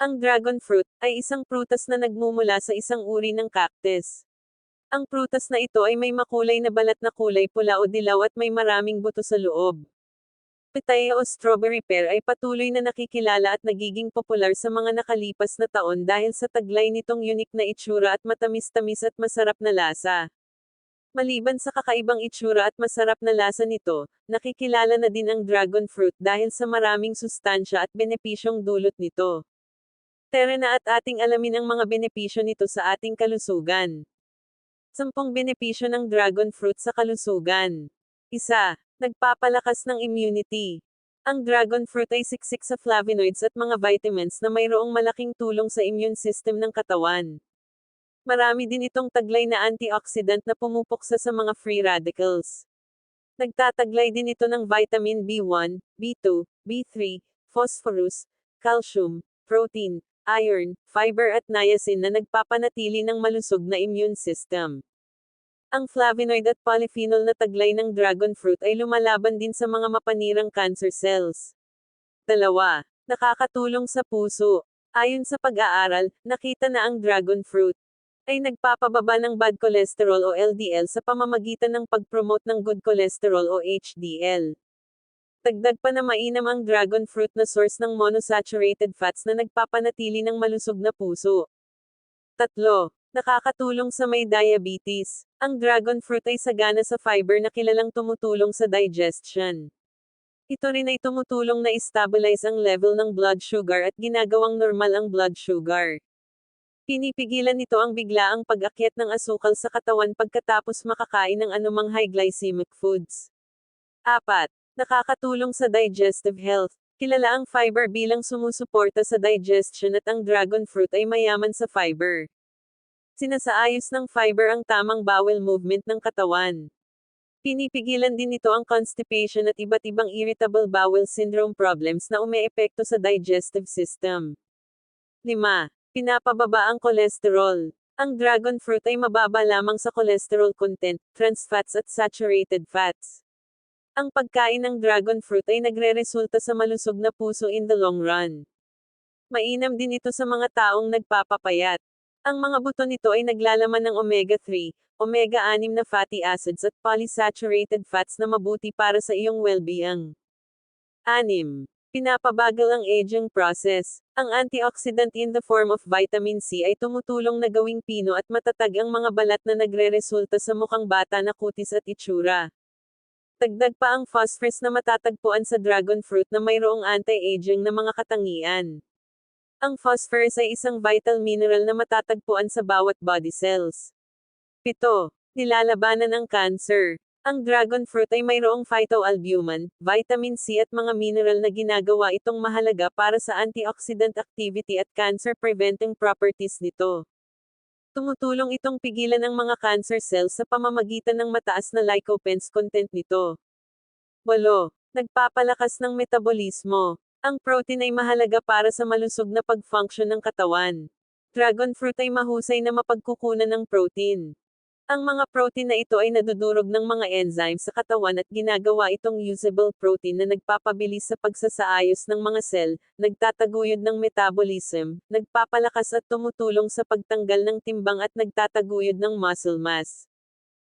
Ang dragon fruit ay isang prutas na nagmumula sa isang uri ng cactus. Ang prutas na ito ay may makulay na balat na kulay pula o dilaw at may maraming buto sa loob. Pitaya o strawberry pear ay patuloy na nakikilala at nagiging popular sa mga nakalipas na taon dahil sa taglay nitong unique na itsura at matamis-tamis at masarap na lasa. Maliban sa kakaibang itsura at masarap na lasa nito, nakikilala na din ang dragon fruit dahil sa maraming sustansya at benepisyong dulot nito. Tara na at ating alamin ang mga benepisyo nito sa ating kalusugan. Sampung benepisyo ng dragon fruit sa kalusugan. Isa, Nagpapalakas ng immunity. Ang dragon fruit ay siksik sa flavonoids at mga vitamins na mayroong malaking tulong sa immune system ng katawan. Marami din itong taglay na antioxidant na pumupuksa sa mga free radicals. Nagtataglay din ito ng vitamin B1, B2, B3, phosphorus, calcium, protein, iron, fiber at niacin na nagpapanatili ng malusog na immune system. Ang flavonoid at polyphenol na taglay ng dragon fruit ay lumalaban din sa mga mapanirang cancer cells. Dalawa, nakakatulong sa puso. Ayon sa pag-aaral, nakita na ang dragon fruit ay nagpapababa ng bad cholesterol o LDL sa pamamagitan ng pag-promote ng good cholesterol o HDL. Dagdag pa na mainam ang dragon fruit na source ng monosaturated fats na nagpapanatili ng malusog na puso. Tatlo, Nakakatulong sa may diabetes. Ang dragon fruit ay sagana sa fiber na kilalang tumutulong sa digestion. Ito rin ay tumutulong na stabilize ang level ng blood sugar at ginagawang normal ang blood sugar. Pinipigilan nito ang biglaang pag-akyat ng asukal sa katawan pagkatapos makakain ng anumang high glycemic foods. 4. Nakakatulong sa digestive health. Kilala ang fiber bilang sumusuporta sa digestion at ang dragon fruit ay mayaman sa fiber. Sinasaayos ng fiber ang tamang bowel movement ng katawan. Pinipigilan din nito ang constipation at iba't ibang irritable bowel syndrome problems na umeepekto sa digestive system. 5. Pinapababa ang cholesterol. Ang dragon fruit ay mababa lamang sa cholesterol content, trans fats at saturated fats. Ang pagkain ng dragon fruit ay nagre-resulta sa malusog na puso in the long run. Mainam din ito sa mga taong nagpapapayat. Ang mga buto nito ay naglalaman ng omega-3, omega-6 na fatty acids at polysaturated fats na mabuti para sa iyong well-being. 6. Pinapabagal ang aging process. Ang antioxidant in the form of vitamin C ay tumutulong na gawing pino at matatag ang mga balat na nagre-resulta sa mukhang bata na kutis at itsura. Dagdag pa ang phosphorus na matatagpuan sa dragon fruit na mayroong anti-aging na mga katangian. Ang phosphorus ay isang vital mineral na matatagpuan sa bawat body cells. 7. Nilalabanan ang cancer. Ang dragon fruit ay mayroong phytoalbumin, vitamin C at mga mineral na ginagawa itong mahalaga para sa antioxidant activity at cancer-preventing properties nito. Tumutulong itong pigilan ang mga cancer cells sa pamamagitan ng mataas na lycopene's content nito. 8. Nagpapalakas ng metabolismo. Ang protein ay mahalaga para sa malusog na pag-function ng katawan. Dragon fruit ay mahusay na mapagkukunan ng protein. Ang mga protein na ito ay nadudurog ng mga enzymes sa katawan at ginagawa itong usable protein na nagpapabilis sa pagsasaayos ng mga cell, nagtataguyod ng metabolism, nagpapalakas at tumutulong sa pagtanggal ng timbang at nagtataguyod ng muscle mass.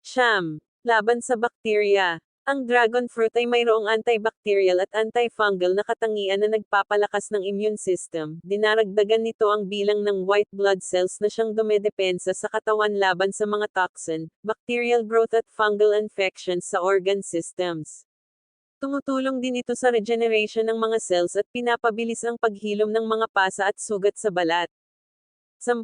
Sham. Laban sa bakterya. Ang dragon fruit ay mayroong antibacterial at antifungal na katangian na nagpapalakas ng immune system. Dinaragdagan nito ang bilang ng white blood cells na siyang dumedepensa sa katawan laban sa mga toxin, bacterial growth at fungal infections sa organ systems. Tumutulong din ito sa regeneration ng mga cells at pinapabilis ang paghilom ng mga pasa at sugat sa balat. 10.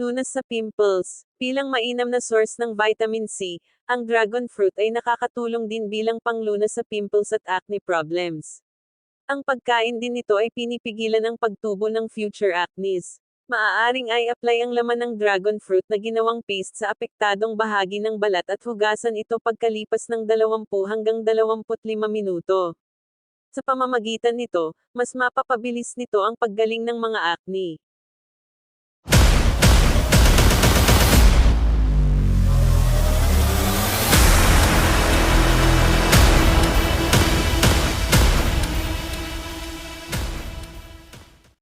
Lunas sa pimples. Bilang mainam na source ng vitamin C, ang dragon fruit ay nakakatulong din bilang panglunas sa pimples at acne problems. Ang pagkain din nito ay pinipigilan ang pagtubo ng future acnes. Maaaring ay apply ang laman ng dragon fruit na ginawang paste sa apektadong bahagi ng balat at hugasan ito pagkalipas ng 20 hanggang 25 minuto. Sa pamamagitan nito, mas mapapabilis nito ang paggaling ng mga acne.